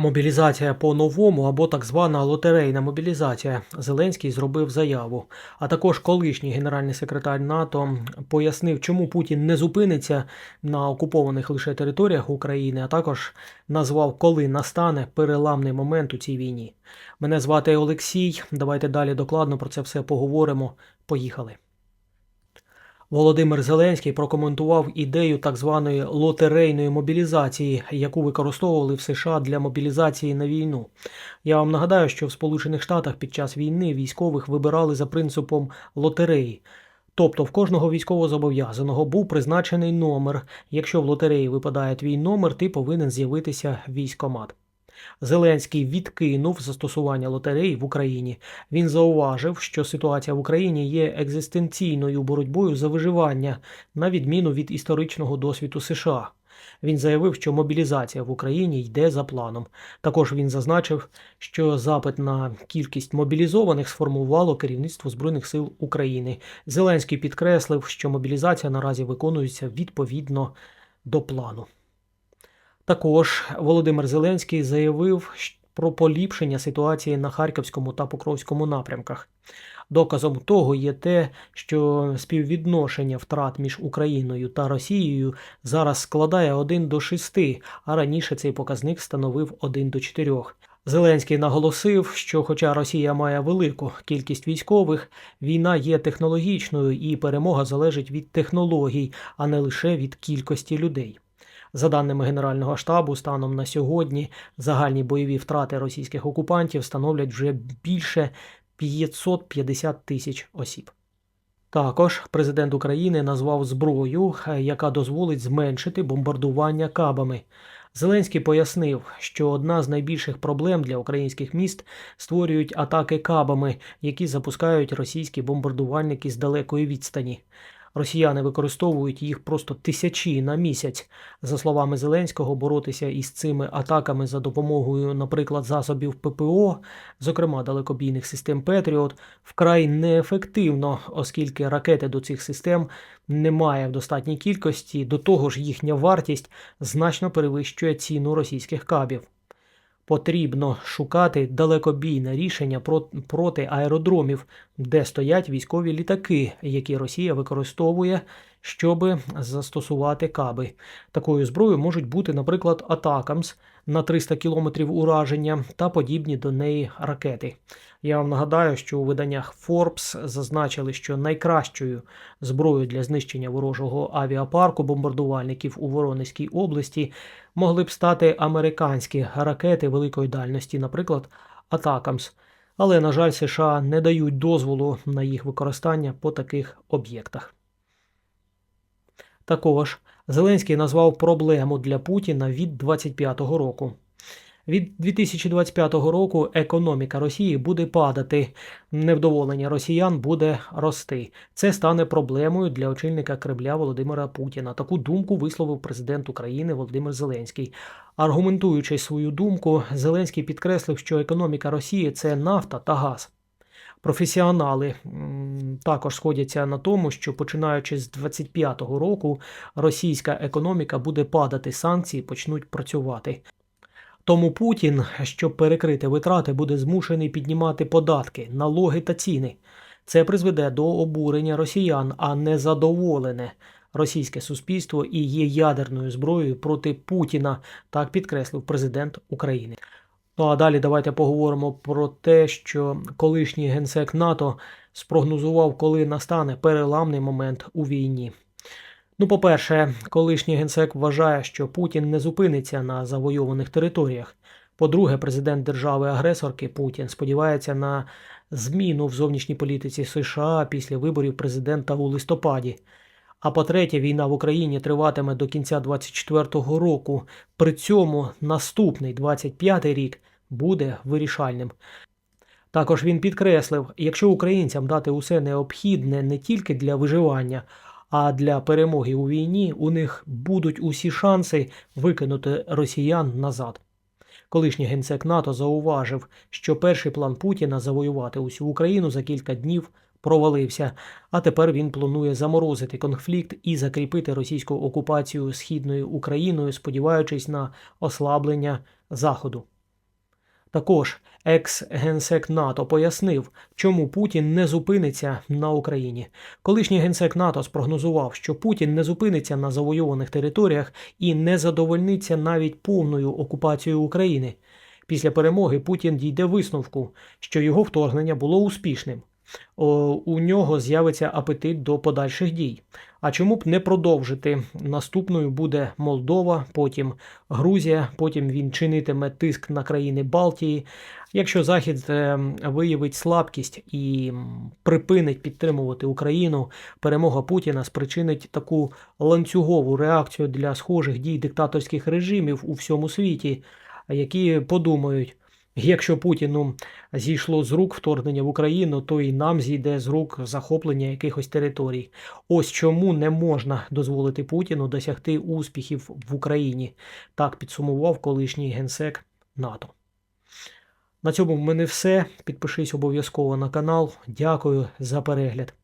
Мобілізація по-новому або так звана лотерейна мобілізація. Зеленський зробив заяву. А також колишній генеральний секретар НАТО пояснив, чому Путін не зупиниться на окупованих лише територіях України, а також назвав, коли настане переламний момент у цій війні. Мене звати Олексій. Давайте далі докладно про це все поговоримо. Поїхали. Володимир Зеленський прокоментував ідею так званої лотерейної мобілізації, яку використовували в США для мобілізації на війну. Я вам нагадаю, що в Сполучених Штатах під час війни військових вибирали за принципом лотереї. Тобто в кожного військовозобов'язаного був призначений номер. Якщо в лотереї випадає твій номер, ти повинен з'явитися військомат. Зеленський відкинув застосування лотереї в Україні. Він зауважив, що ситуація в Україні є екзистенційною боротьбою за виживання, на відміну від історичного досвіду США. Він заявив, що мобілізація в Україні йде за планом. Також він зазначив, що запит на кількість мобілізованих сформувало керівництво Збройних сил України. Зеленський підкреслив, що мобілізація наразі виконується відповідно до плану. Також Володимир Зеленський заявив про поліпшення ситуації на Харківському та Покровському напрямках. Доказом того є те, що співвідношення втрат між Україною та Росією зараз складає 1 до 6, а раніше цей показник становив 1 до 4. Зеленський наголосив, що хоча Росія має велику кількість військових, війна є технологічною і перемога залежить від технологій, а не лише від кількості людей. За даними Генерального штабу, станом на сьогодні загальні бойові втрати російських окупантів становлять вже більше 550 тисяч осіб. Також президент України назвав зброю, е, яка дозволить зменшити бомбардування кабами. Зеленський пояснив, що одна з найбільших проблем для українських міст створюють атаки кабами, які запускають російські бомбардувальники з далекої відстані. Росіяни використовують їх просто тисячі на місяць. За словами Зеленського, боротися із цими атаками за допомогою, наприклад, засобів ППО, зокрема далекобійних систем Петріот, вкрай неефективно, оскільки ракети до цих систем немає в достатній кількості. До того ж, їхня вартість значно перевищує ціну російських кабів. Потрібно шукати далекобійне рішення про- проти аеродромів, де стоять військові літаки, які Росія використовує, щоб застосувати каби. Такою зброєю можуть бути, наприклад, Атакамс на 300 км ураження та подібні до неї ракети. Я вам нагадаю, що у виданнях Forbes зазначили, що найкращою зброєю для знищення ворожого авіапарку бомбардувальників у Воронезькій області могли б стати американські ракети великої дальності, наприклад, Атакамс. Але, на жаль, США не дають дозволу на їх використання по таких об'єктах. Також Зеленський назвав проблему для Путіна від 25-го року. Від 2025 року економіка Росії буде падати, невдоволення росіян буде рости. Це стане проблемою для очільника Кремля Володимира Путіна. Таку думку висловив президент України Володимир Зеленський. Аргументуючи свою думку, Зеленський підкреслив, що економіка Росії це нафта та газ. Професіонали також сходяться на тому, що починаючи з 25-го року російська економіка буде падати, санкції почнуть працювати. Тому Путін, щоб перекрити витрати, буде змушений піднімати податки, налоги та ціни. Це призведе до обурення росіян, а незадоволене російське суспільство і є ядерною зброєю проти Путіна, так підкреслив президент України. Ну а далі давайте поговоримо про те, що колишній генсек НАТО спрогнозував, коли настане переламний момент у війні. Ну, по-перше, колишній генсек вважає, що Путін не зупиниться на завойованих територіях. По-друге, президент держави-агресорки Путін сподівається на зміну в зовнішній політиці США після виборів президента у листопаді. А по-третє, війна в Україні триватиме до кінця 24-го року. При цьому наступний 25-й рік буде вирішальним. Також він підкреслив, якщо українцям дати усе необхідне не тільки для виживання, а для перемоги у війні, у них будуть усі шанси викинути росіян назад. Колишній генсек НАТО зауважив, що перший план Путіна завоювати усю Україну за кілька днів провалився, а тепер він планує заморозити конфлікт і закріпити російську окупацію східною Україною, сподіваючись на ослаблення Заходу. Також екс-генсек НАТО пояснив, чому Путін не зупиниться на Україні. Колишній генсек НАТО спрогнозував, що Путін не зупиниться на завойованих територіях і не задовольниться навіть повною окупацією України. Після перемоги Путін дійде висновку, що його вторгнення було успішним. У нього з'явиться апетит до подальших дій. А чому б не продовжити? Наступною буде Молдова, потім Грузія, потім він чинитиме тиск на країни Балтії. Якщо Захід е, виявить слабкість і припинить підтримувати Україну, перемога Путіна спричинить таку ланцюгову реакцію для схожих дій диктаторських режимів у всьому світі, які подумають. Якщо Путіну зійшло з рук вторгнення в Україну, то і нам зійде з рук захоплення якихось територій. Ось чому не можна дозволити Путіну досягти успіхів в Україні. Так підсумував колишній генсек НАТО. На цьому в мене все. Підпишись обов'язково на канал. Дякую за перегляд.